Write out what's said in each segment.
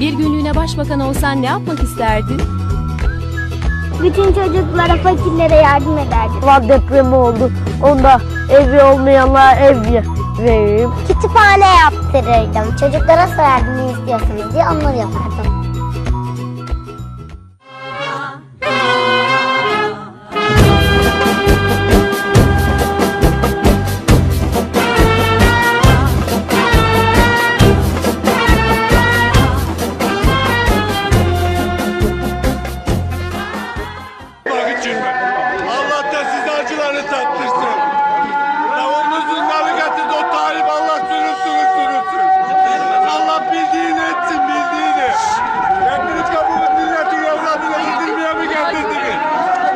Bir günlüğüne başbakan olsan ne yapmak isterdin? Bütün çocuklara, fakirlere yardım ederdim. Van depremi oldu. Onda evi olmayanlara ev vereyim. Kütüphane yaptırırdım. Çocuklara sorardım ne istiyorsunuz diye onları yapardım. Tattırsın. Tavuğunuzun nalı getirdi o Tayyip Allah sürünsün sürünsün. Allah bildiğini etsin bildiğini. Hepiniz kapımın milletin evladını bildirmeye mi getirdiniz?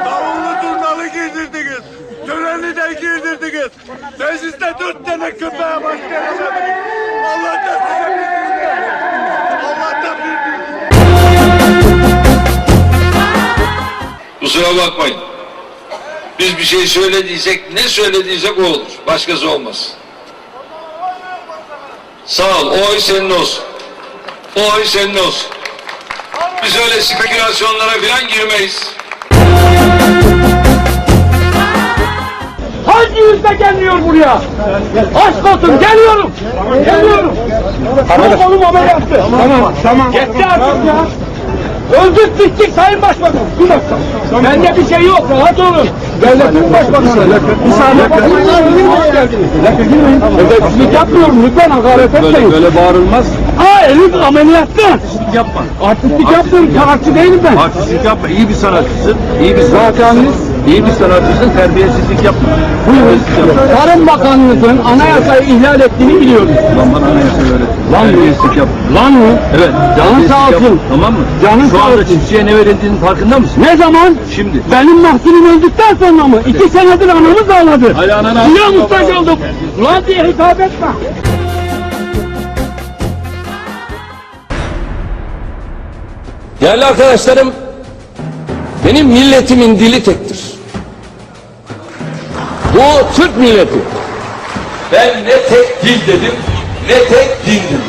Davullu zurnalı girdirdiniz. Töreni de girdirdiniz. Mecliste dört tane köpeğe baş gelemediniz. Allah da size Allah da bildiğini. Kusura bakmayın. Biz bir şey söylediysek ne söylediysek o olur. Başkası olmaz. Sağ ol. O oy senin olsun. O oy senin olsun. Biz öyle spekülasyonlara falan girmeyiz. Hangi yüzle gelmiyor buraya? Aşk olsun geliyorum. Geliyorum. Tamam. Kolum ameliyattı. Tamam tamam. Yetti artık ya. Öldük bittik Sayın Başbakan. Bir dakika. Bende bir şey yok. Rahat olun. Devletin başbakanı. Bir saniye. Hoş geldiniz. Devletçilik yapmıyorum. Lütfen hakaret etmeyin. Böyle bağırılmaz. Ha elim ameliyatta. Artistlik yapma. Artistlik yapmıyorum. Sanatçı değilim ben. Artistlik yapma. İyi bir sanatçısın. İyi bir sanatçısın. İyi bir sanatçısın. Terbiyesizlik yapma. Buyurun. Tarım Bakanlığı'nın anayasayı ihlal ettiğini biliyoruz. Lan bana anayasa öğret. Lan yapma. Lan mı? Evet. Canın sağ olsun. Tamam mı? Canın Şu sağ anda olsun. çiftçiye ne verildiğinin farkında mısın? Ne zaman? Şimdi. Benim mahsulüm öldükten sonra mı? İki senedir anamız ağladı. Hala anana- Niye muhtaç olduk? Ulan diye hitap etme. Değerli arkadaşlarım, benim milletimin dili tektir. Bu Türk milleti. Ben ne tek dil dedim, ne tek din dedim.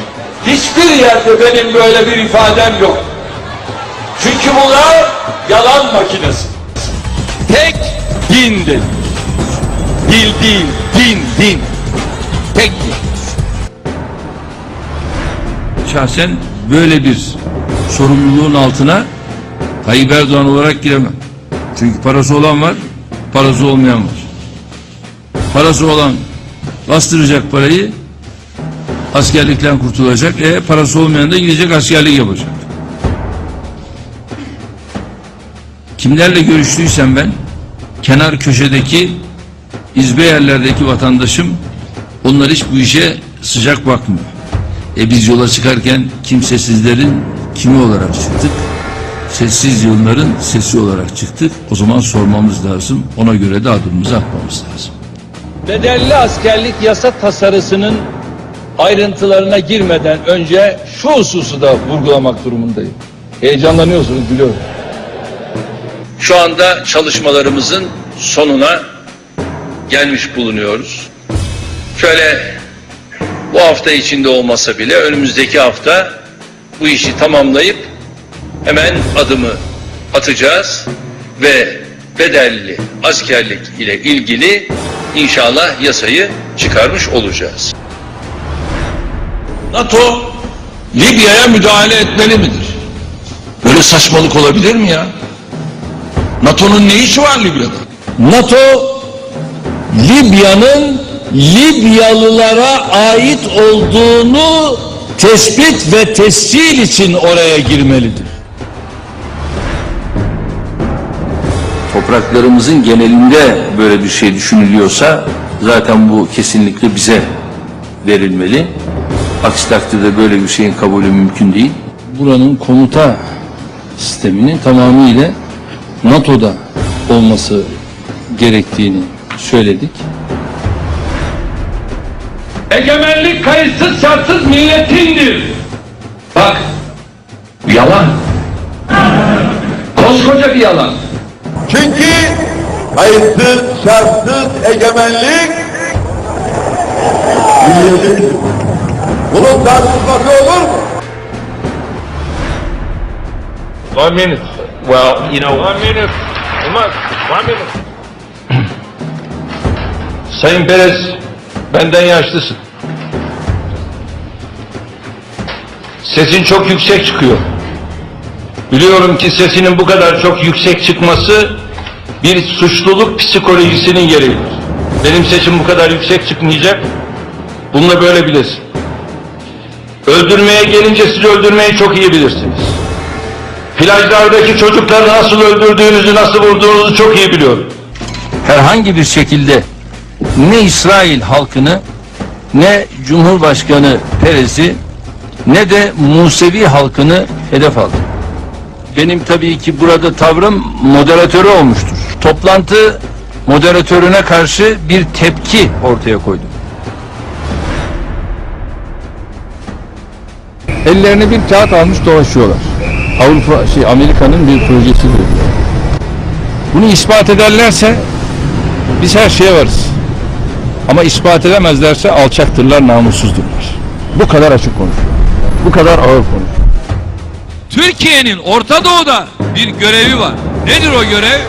Hiçbir yerde benim böyle bir ifadem yok. Çünkü bunlar yalan makinesi. Tek din dedim. Dil değil, din, din. Tek din. Şahsen böyle bir sorumluluğun altına Tayyip Erdoğan olarak giremem. Çünkü parası olan var, parası olmayan var. Parası olan bastıracak parayı askerlikten kurtulacak. E parası olmayan da gidecek askerlik yapacak. Kimlerle görüştüysem ben kenar köşedeki izbe yerlerdeki vatandaşım onlar hiç bu işe sıcak bakmıyor. E biz yola çıkarken kimsesizlerin kimi olarak çıktık? Sessiz yılların sesi olarak çıktık. O zaman sormamız lazım. Ona göre de adımımızı atmamız lazım. Bedelli askerlik yasa tasarısının ayrıntılarına girmeden önce şu hususu da vurgulamak durumundayım. Heyecanlanıyorsunuz biliyorum. Şu anda çalışmalarımızın sonuna gelmiş bulunuyoruz. Şöyle bu hafta içinde olmasa bile önümüzdeki hafta bu işi tamamlayıp hemen adımı atacağız ve bedelli askerlik ile ilgili inşallah yasayı çıkarmış olacağız. NATO Libya'ya müdahale etmeli midir? Böyle saçmalık olabilir mi ya? NATO'nun ne işi var Libya'da? NATO Libya'nın Libyalılara ait olduğunu tespit ve tescil için oraya girmelidir. Topraklarımızın genelinde böyle bir şey düşünülüyorsa zaten bu kesinlikle bize verilmeli. Aksi takdirde böyle bir şeyin kabulü mümkün değil. Buranın komuta sisteminin tamamıyla NATO'da olması gerektiğini söyledik. Egemenlik kayıtsız şartsız milletindir. Bak, yalan. Koskoca bir yalan. Çünkü kayıtsız, şartsız egemenlik milletin. Bunun tartışması olur mu? One minute. Well, you know. One minute. Olmaz. One minute. Sayın Perez, benden yaşlısın. Sesin çok yüksek çıkıyor. Biliyorum ki sesinin bu kadar çok yüksek çıkması bir suçluluk psikolojisinin gereğidir. Benim sesim bu kadar yüksek çıkmayacak. Bunu da böyle bilesin. Öldürmeye gelince siz öldürmeyi çok iyi bilirsiniz. Plajlardaki çocukları nasıl öldürdüğünüzü, nasıl vurduğunuzu çok iyi biliyorum. herhangi bir şekilde ne İsrail halkını ne Cumhurbaşkanı Perez'i ne de Musevi halkını hedef aldı. Benim tabii ki burada tavrım moderatörü olmuştur. Toplantı moderatörüne karşı bir tepki ortaya koydum. Ellerine bir kağıt almış dolaşıyorlar. Avrupa şey Amerika'nın bir projesi diyor. Bunu ispat ederlerse biz her şeye varız. Ama ispat edemezlerse alçaktırlar, namussuzdurlar. Bu kadar açık konuşuyor. Bu kadar ağır konuşuyor. Türkiye'nin Orta Doğu'da bir görevi var. Nedir o görev?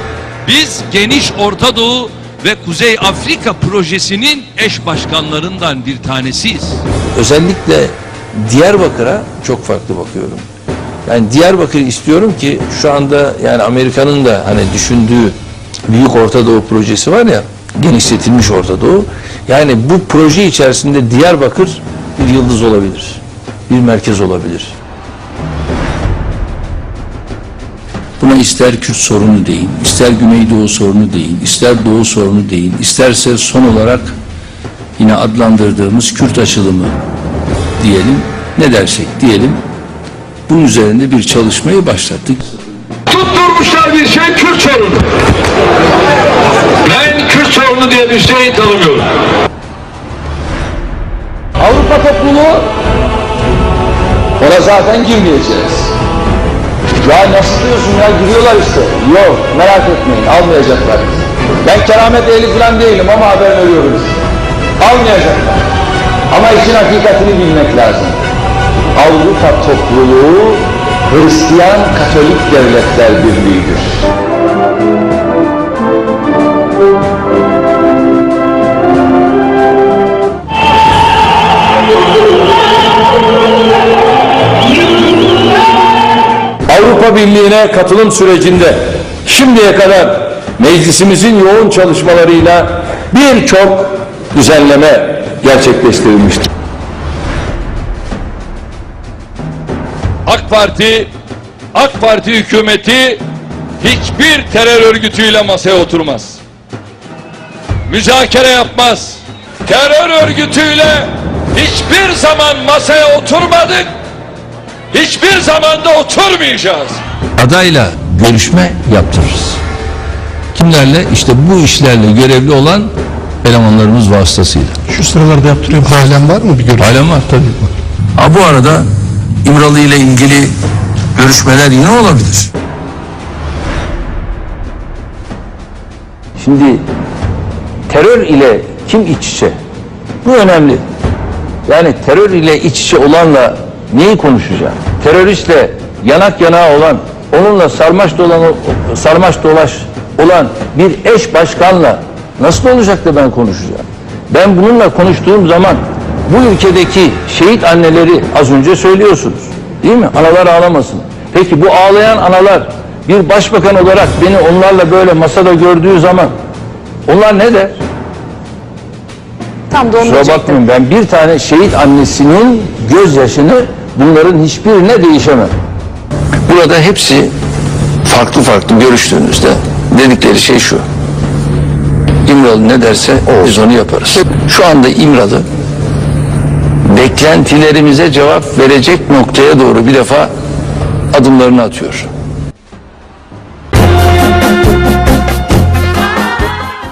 Biz geniş Orta Doğu ve Kuzey Afrika projesinin eş başkanlarından bir tanesiyiz. Özellikle Diyarbakır'a çok farklı bakıyorum. Yani Diyarbakır istiyorum ki şu anda yani Amerika'nın da hani düşündüğü Büyük Orta Doğu projesi var ya genişletilmiş Orta Doğu. Yani bu proje içerisinde Diyarbakır bir yıldız olabilir. Bir merkez olabilir. Buna ister Kürt sorunu deyin, ister Güneydoğu sorunu deyin, ister Doğu sorunu deyin, isterse son olarak yine adlandırdığımız Kürt açılımı diyelim, ne dersek diyelim, bunun üzerinde bir çalışmayı başlattık. Tutturmuşlar bir şey Kürt sorunu. Ben Kürt sorunu diye bir şey tanımıyorum. Avrupa topluluğu ona zaten girmeyeceğiz. Ya nasıl diyorsun ya giriyorlar işte. Yok merak etmeyin almayacaklar. Ben keramet ehli falan değilim ama haber veriyorum size. Almayacaklar. Ama işin hakikatini bilmek lazım. Avrupa topluluğu Hristiyan Katolik Devletler Birliği'dir. Avrupa Birliği'ne katılım sürecinde şimdiye kadar meclisimizin yoğun çalışmalarıyla birçok düzenleme gerçekleştirilmiştir. AK Parti, AK Parti hükümeti hiçbir terör örgütüyle masaya oturmaz. Müzakere yapmaz. Terör örgütüyle hiçbir zaman masaya oturmadık. Hiçbir zaman da oturmayacağız. adayla görüşme yaptırırız. Kimlerle? İşte bu işlerle görevli olan elemanlarımız vasıtasıyla. Şu sıralarda yaptırıyorum. Halen var mı bir görüş? Halen var tabii. Ha bu arada İmralı ile ilgili görüşmeler yine olabilir. Şimdi terör ile kim iç içe? Bu önemli. Yani terör ile iç içe olanla neyi konuşacağım? Teröristle yanak yanağa olan, onunla sarmaş dolan, sarmaş dolaş olan bir eş başkanla nasıl olacak da ben konuşacağım? Ben bununla konuştuğum zaman bu ülkedeki şehit anneleri az önce söylüyorsunuz. Değil mi? Analar ağlamasın. Peki bu ağlayan analar bir başbakan olarak beni onlarla böyle masada gördüğü zaman onlar ne der? Tam da onu Kusura bakmayın ben bir tane şehit annesinin gözyaşını bunların hiçbirine değişemem. Burada hepsi farklı farklı görüştüğünüzde dedikleri şey şu. İmralı ne derse biz onu yaparız. Şu anda İmralı beklentilerimize cevap verecek noktaya doğru bir defa adımlarını atıyor.